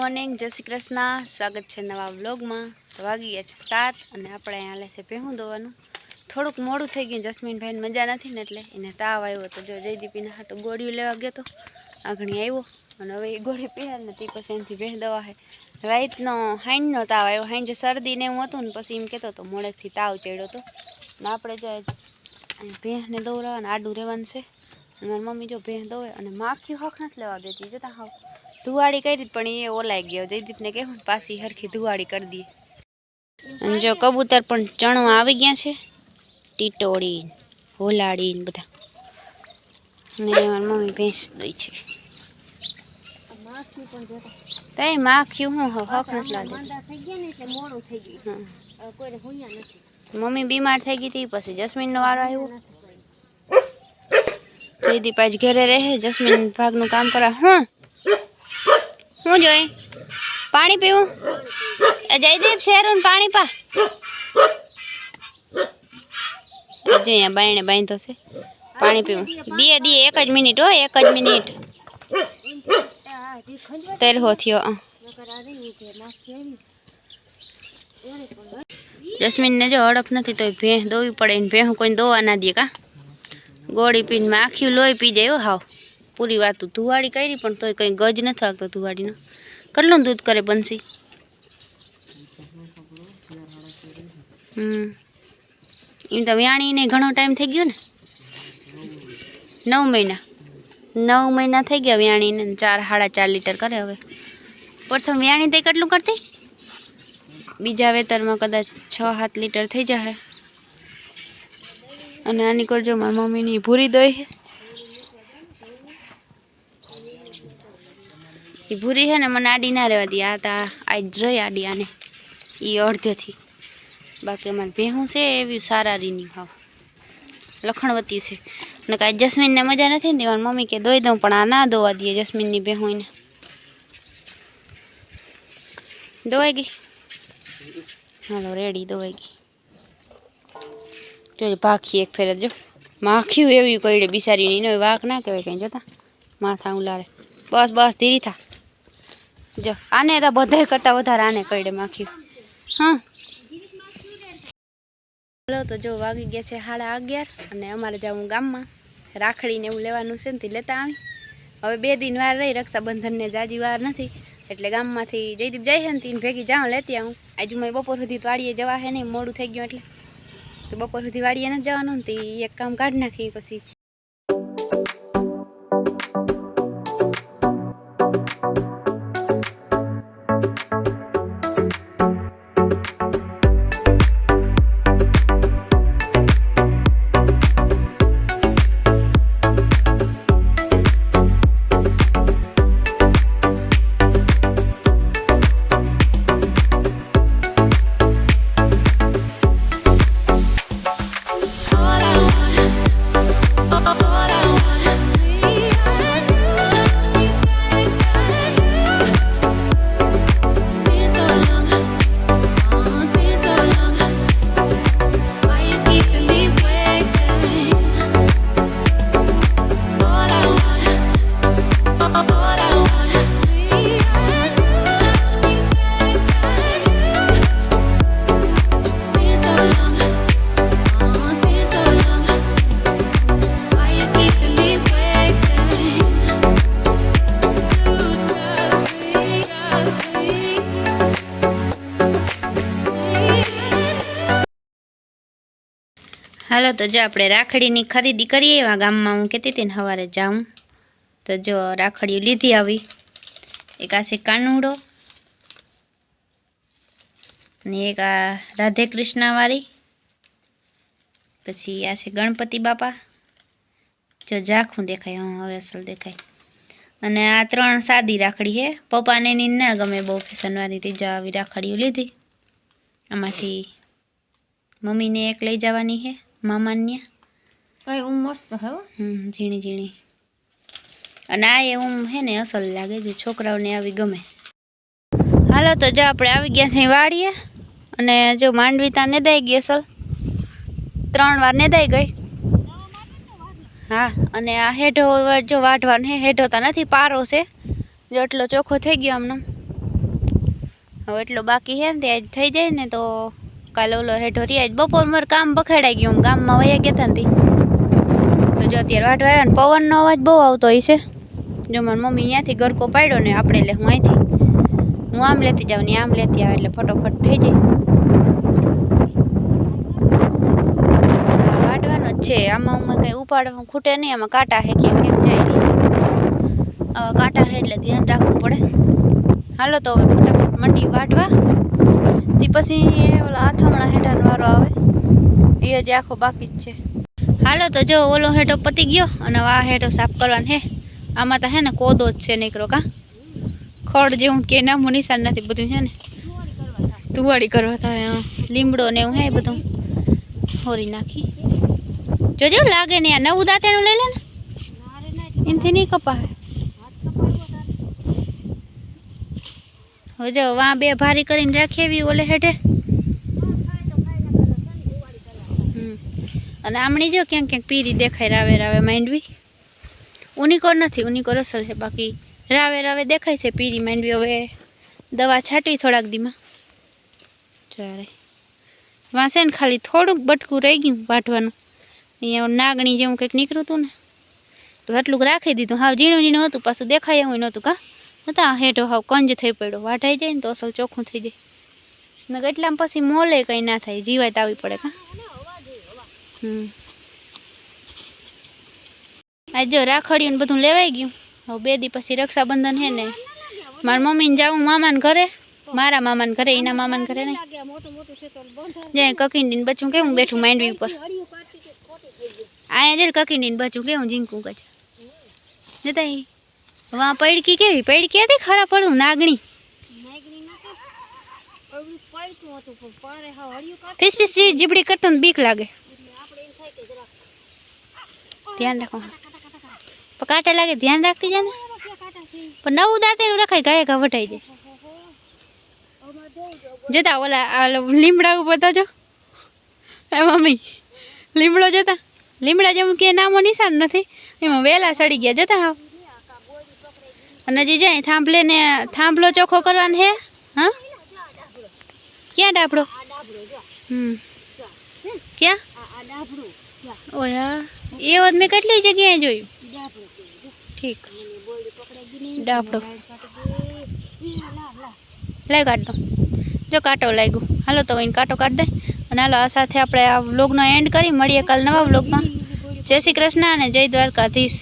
Morning, જય શ્રી કૃષ્ણ. સ્વાગત છે નવા વ્લોગમાં. તો વાગી ગયા છે સાત અને આપણે અહીંયા છે ભેહું દોવાનું થોડુંક મોડું થઈ ગયું, જસ્મીનભાઈને મજા નથી ને એટલે એને તાવ આવ્યો તો જો જયદીપીને તો ગોળીઓ લેવા ગયો તો આગળ આવ્યો. અને હવે એ ગોળી પીએ ને તે પછી એમથી ભેહ દવા છે રાઈતનો હાઈનનો તાવ આવ્યો. હાઈન જે શરદી ને એવું હતું ને પછી એમ કહેતો હતો, મોડેથી તાવ ચડ્યો હતો ને આપણે જો ભેંસને દોરાવે આડું રહેવાનું છે. મારી મમ્મી જો ભેંસ દોવે અને માખી હક નથી લેવા દેતી. જતા હાવ ધુવાડી કરી પણ એ ઓલાઈ ગયો. જયદીપને કહેવું પાછી હરખી ધુવાડી કરી દઈએ. અને જો કબૂતર પણ ચણવા આવી ગયા છે, ટીટોળી હોલાડી બધા. ને મારી મમ્મી ભેંસ દઈ છે. તઈ માખ્યું હું હક નથી મમ્મી બીમાર થઈ ગઈ હતી, પછી જસ્મીનનો વારો આવ્યો. જયદીપ આજ ઘરે રહે, જસ્મીન ભાગનું કામ કરે. હું. હું જોઈ? પાણી પીવું? એ જયદીપ શેરું પાણી પા. જો અહીંયા બાયણે બાંધો છે. પાણી પીવું. દીએ દીએ, એક જ મિનિટ હો, એક જ મિનિટ. તરહો થયો, અ. જસ્મીનને જો હડપ નથી તો ભેંસ દોવી પડે ને ભેંસ કોઈ દોવા ના દે કા. ગોળી પીને આખી લોહી પી જાય હો, હાવ. પૂરી વાત ધુવાડી કરી પણ તોય કંઈ ગજ નથી વાગતો ધુવાડીનો. કેટલું દૂધ કરે બંસી? હમ. એમ તો વ્યાણીને ઘણો ટાઈમ થઈ ગયો ને? નવ મહિના. નવ મહિના થઈ ગયા વ્યાણીને ચાર સાડા ચાર લીટર કરે હવે. પ્રથમ વ્યાણી તે કેટલું કરતી? બીજા વેતરમાં કદાચ છ સાત લીટર થઈ જશે અને આની કરજો મારી મમ્મીની ભૂરી દોઈ એ ભૂરી છે ને મને આડી ના રહેવા દે. આ તા આજ રહી આડી આને. એ અડધેથી. બાકી અમારે ભેહું છે એવી સારા રીની ભાવ લખણવતી છે. અને કાંઈ જસ્મીનને મજા નથી ને મારી મમ્મી કે દોઈ દઉં, પણ આ ના દોવા દે જસ્મીનની ભેહુંને દોવાઈ ગઈ? હાલો, રેડી, દોવાઈ ગઈ. જો ભાખી એક ફેર જો માખ્યું એવી કોઈ બિસારીની એનો વાક ના કહેવાય કંઈ, જોતા? માથા ઉલારે બસ બસ, ધીરી થા. જો, આને તો બધા કરતાં વધારે આને કઈડે માખ્યું. હા. તો જો વાગી ગયા છે સાડા અગિયાર અને અમારે જવું ગામમાં રાખડીને એવું લેવાનું છે ને લેતા આવી. હવે બે દિન વાર રહી, રક્ષાબંધનને જાજી વાર નથી. એટલે ગામમાંથી જયદીપ જાય છે ને તીન ભેગી જાઉં, લેતી આવું. આજુ મેં બપોર સુધી વાડીએ જવા હે નહીં, મોડું થઈ ગયું એટલે. તો બપોર સુધી વાડીએ નથી જવાનું ને તે એક કામ કાઢી નાખી પછી હાલો તો જો આપણે રાખડીની ખરીદી કરીએ, એવા ગામમાં હું કહેતી હતી ને સવારે જાઉં. તો જો રાખડીઓ લીધી આવી. એક આ કાનુડો, ને એક આ રાધે કૃષ્ણવાળી પછી આ ગણપતિ બાપા. જો ઝાખું દેખાય, હા, હવે અસલ દેખાય. અને આ ત્રણ સાદી રાખડી છે. પપ્પાને એની ના ગમે બહુ ફેશનવાળી ત્રીજા આવી રાખડીઓ લીધી. આમાંથી મમ્મીને એક લઈ જવાની છે. મામાને કઈ ઊમ મસ્ત હે. ઝીણી ઝીણી. અને આ એ ઊમ હે ને અસલ લાગે જે છોકરાઓને આવી ગમે. હાલો તો જો આપણે આવી ગયા છીએ વાડીએ. અને જો માંડવી ત્યાં નેદાઈ ગઈ અસલ. ત્રણ વાર નેદાઈ ગઈ. હા અને આ હેઢો જો વાઢવાનું હે હેઠો તો નથી પારો છે. જો એટલો ચોખ્ખો થઈ ગયો આમનો. હવે એટલો બાકી છે ને તે આજ થઈ જાય ને તો કાલે ઓલો હેઠો રહ્યા બપોર મારે કામ બખેડાઈ ગયું. ગામમાં વયા ગયા હતા તો. જો અત્યારે વાટ આવ્યા ને પવનનો અવાજ બહુ આવતો હોય છે. જો મારી મમ્મી અહીંયાથી ગરકો પાડ્યો ને આપણે લે, હું અહીંથી, હું આમ લેતી જાઉં ને આમ લેતી આવે એટલે ફટોફટ થઈ જાય. વાટવાનો જ છે. આમાં હું કંઈ ઉપાડવા ખૂટે નહીં. આમાં કાંટા હે ક્યાંક જાય નહીં. કાંટા હે એટલે ધ્યાન રાખવું પડે. હાલો તો હવે મંડી વાટવા તે પછી ઓલા આથમણા હેઠાનો વારો આવે. એ હજી આખો બાકી જ છે. હાલો તો જો ઓલો હેઠો પતી ગયો અને હવે આ હેઠો સાફ કરવાનો હે. આમાં તો હે ને કોદો જ છે નીકળો કા. ખડ જેવું કે નામું નિશાન નથી બધું છે ને. તુવાડી કરવા થાય હં. લીમડો ને એવું હે એ બધું. હોરી નાખી. જોજો લાગે ને આ નવું દાંતેણું લઈ લે ને. એનથી નહીં કપાય હવે જો, વાં બે ભારી કરીને રાખી એવી ઓલે હેઠે. અને આમણી જો ક્યાંક ક્યાંક પીરી દેખાય રાવે રાવે માંડવી. ઉનીકોર નથી ઉનીકોર અસર છે. બાકી રાવે રાવે દેખાય છે પીરી માંડવી. હવે દવા છાંટવી થોડાક દીમાં. ચાલે વાંસે ને ખાલી થોડુંક બટકું રહી ગયું વાટવાનું. અહીંયા નાગણી જેવું કંઈક નીકળ્યું હતું ને. તો આટલું રાખી દીધું. હા ઝીણું ઝીણું હતું, પાછું દેખાય એવું નહોતું કા? નતા, હેઠો હાવ કંજ થઈ પડ્યો. વાઢાઈ જાય ને તો અસલ ચોખ્ખું થઈ જાય. ને એટલામાં પછી મોલે કંઈ ના થાય, જીવાય તો આવી પડે કા? હમ. આ જો રાખડીયું ને બધું લેવાઈ ગયું. હવે બે દી પછી રક્ષાબંધન હે ને. મારા મમ્મીને જાવું મામાને ઘરે. મારા મામાને ઘરે, એના મામાને ઘરે નહીં. જાય કકીંડીને બચું કેવું બેઠું માંડવી ઉપર. અહીંયા જઈને કકીંડીને બચું કેવું ઝીંકું કચ જતા વાં પૈડકી કેવી પૈડકી હતી ખરા પડું નાગણી ફીસ ફીસ જેવી જીબડી કરતો ને બીક લાગે ધ્યાન રાખો પણ કાંટે લાગે ધ્યાન રાખતી જા ને પણ નવું દાંતેનું રખાય ઘરે ઘા વટાઈ જાય જતા ઓલા આ લીમડા ઉપર તો જો એ મમ્મી લીમડો જતા લીમડા જેવું કે નામો નિશાન નથી એમાં વેલા સડી ગયા જતા હાવ અને હજી જાય થાંભલે ને થાંભલો ચોખ્ખો કરવાનો હે? હા? ક્યાં ડાબડો હમ. ક્યાં? ઓયા એ વખત મેં કેટલી જગ્યાએ જોયું? ઠીક. ડાબડો લઈ કાઢ દો જો કાંટો લાગ્યો. હાલો તો એને કાંટો કાઢ દે. અને હાલો આ સાથે આપણે આ વ્લોગનો એન્ડ કરી. મળીએ કાલ નવા વ્લોગમાં જય શ્રી કૃષ્ણ અને જય દ્વારકાધીશ.